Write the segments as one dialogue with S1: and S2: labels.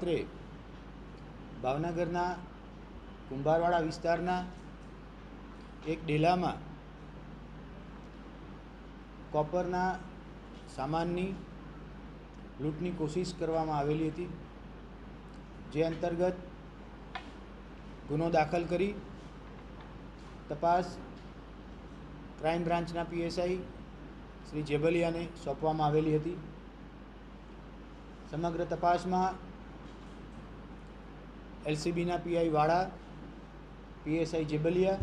S1: રાત્રે ભાવનગરના કુંભારવાડા વિસ્તારના એક ડેલામાં કોપરના સામાનની લૂંટની કોશિશ કરવામાં આવેલી હતી, જે અંતર્ગત ગુનો દાખલ કરી તપાસ ક્રાઇમ બ્રાન્ચના પીએસઆઈ શ્રી જેબલિયાને સોંપવામાં આવેલી હતી. સમગ્ર તપાસમાં એલસીબીના પીઆઈ વાળા, પીએસઆઈ જેબલિયા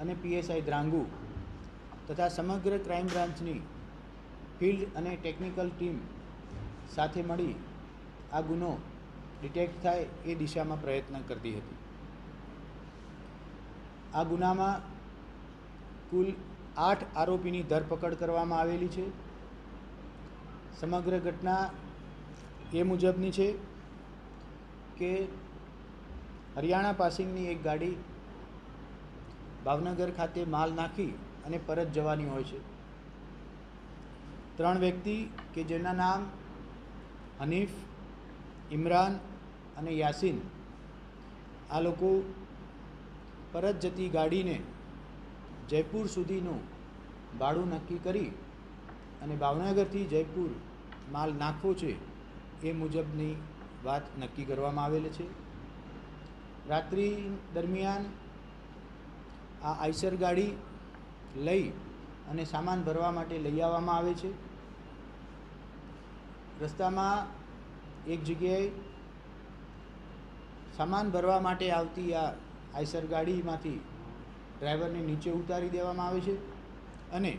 S1: અને પીએસઆઈ દ્રાંગુ તથા સમગ્ર ક્રાઇમ બ્રાન્ચની ફિલ્ડ અને ટેકનિકલ ટીમ સાથે મળી આ ગુનો ડિટેક્ટ થાય એ દિશામાં પ્રયત્ન કરતી હતી. આ ગુનામાં કુલ આઠ આરોપીની ધરપકડ કરવામાં આવેલી છે. સમગ્ર ઘટના એ મુજબની છે કે હરિયાણા પાસિંગની એક ગાડી ભાવનગર ખાતે માલ નાખી અને પરત જવાની હોય છે. ત્રણ વ્યક્તિ કે જેના નામ હનીફ, ઇમરાન અને યાસીન, આ લોકો પરત જતી ગાડીને જયપુર સુધીનું ભાડું નક્કી કરી અને ભાવનગરથી જયપુર માલ નાખવો છે એ મુજબની વાત નક્કી કરવામાં આવેલી છે. રાત્રિ દરમિયાન આ આઈસર ગાડી લઈ અને સામાન ભરવા માટે લઈ આવવામાં આવે છે. રસ્તામાં એક જગ્યાએ સામાન ભરવા માટે આવતી આ આઈસર ગાડીમાંથી ડ્રાઈવરને નીચે ઉતારી દેવામાં આવે છે અને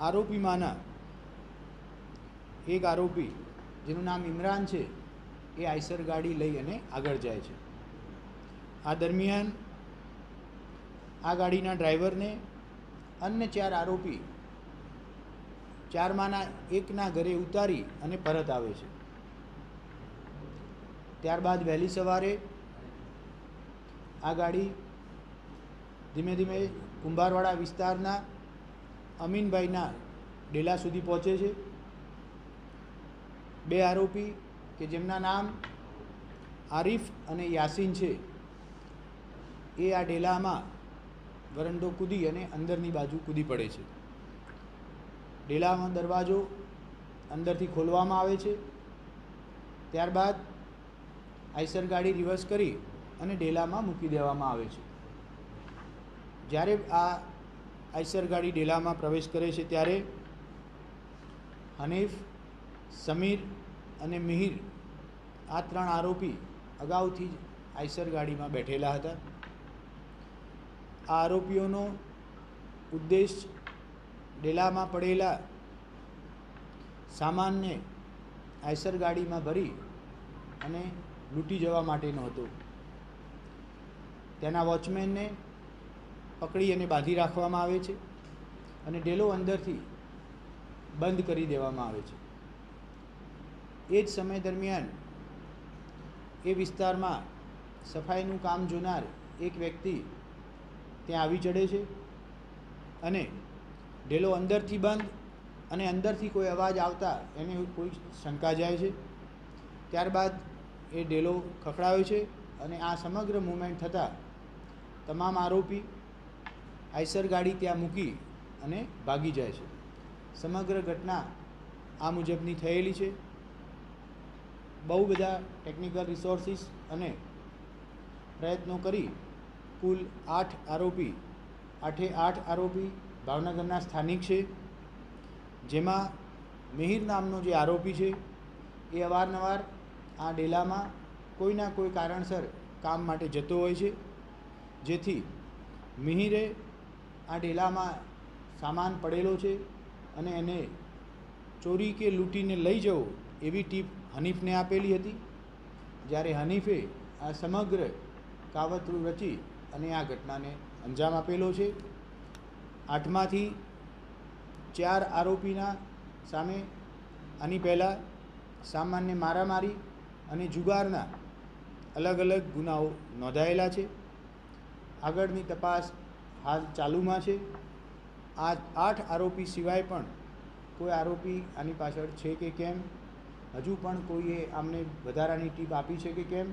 S1: આરોપીમાંના એક આરોપી, જેનું નામ ઇમરાન છે, એ આઈસર ગાડી લઈ અને આગળ જાય છે. આ દરમિયાન આ ગાડીના ડ્રાઈવરને અન્ય ચાર આરોપી ચારમાંના એકના ઘરે ઉતારી અને પરત આવે છે. ત્યારબાદ વહેલી સવારે આ ગાડી ધીમે ધીમે કુંભારવાડા વિસ્તારના અમીનભાઈના ડેલા સુધી પહોંચે છે. બે આરોપી કે જેમના નામ આરીફ અને યાસીન છે. એ આ ડેલામાં વરંડો કૂદી અને અંદરની બાજુ કૂદી પડે છે. ડેલામાં દરવાજો અંદરથી ખોલવામાં આવે છે. ત્યારબાદ આઈસર ગાડી રિવર્સ કરી અને ડેલામાં મૂકી દેવામાં આવે છે. જ્યારે આ આઈસર ગાડી ડેલામાં પ્રવેશ કરે છે ત્યારે હનીફ, સમીર અને મિહિર આ ત્રણ આરોપી અગાઉથી જ આઈસર ગાડીમાં બેઠેલા હતા. આ આરોપીઓનો ઉદ્દેશ ડેલામાં પડેલા સામાનને આયસર ગાડીમાં ભરી અને લૂંટી જવા માટેનો હતો. તેના વોચમેનને પકડી અને બાંધી રાખવામાં આવે છે અને ડેલો અંદરથી બંધ કરી દેવામાં આવે છે. એ જ સમય દરમિયાન એ વિસ્તારમાં સફાઈનું કામ જોનાર એક વ્યક્તિ ત્યાં આવી ચડે છે અને ઢેલો અંદરથી બંધ અને અંદરથી કોઈ અવાજ આવતા એને કોઈ શંકા જાય છે. ત્યારબાદ એ ઢેલો ખખડાવે છે અને આ સમગ્ર મુવમેન્ટ થતાં તમામ આરોપી આઈસર ગાડી ત્યાં મૂકી અને ભાગી જાય છે. સમગ્ર ઘટના આ મુજબની થયેલી છે. બહુ બધા ટેકનિકલ રિસોર્સિસ અને પ્રયત્નો કરી કુલ આઠ આરોપી, આઠે આઠ આરોપી ભાવનગરના સ્થાનિક છે. જેમાં મિહિર નામનો જે આરોપી છે, એ અવારનવાર આ ડેલામાં કોઈના કોઈ કારણસર કામ માટે જતો હોય છે. જેથી મિહિરે આ ડેલામાં સામાન પડેલો છે અને એને ચોરી કે લૂંટીને લઈ જવો એવી ટીપ હનીફને આપેલી હતી. જ્યારે હનીફે આ સમગ્ર કાવતરું રચી અને આ ઘટનાને અંજામ આપેલો છે. આઠમાંથી ચાર આરોપીના સામે આની પહેલાં સામાન્ય મારામારી અને જુગારના અલગ અલગ ગુનાઓ નોંધાયેલા છે. આગળની તપાસ હાલ ચાલુમાં છે. આ આઠ આરોપી સિવાય પણ કોઈ આરોપી આની પાછળ છે કે કેમ? હજુ પણ કોઈએ આમને વધારાની ટીપ આપી છે કે કેમ?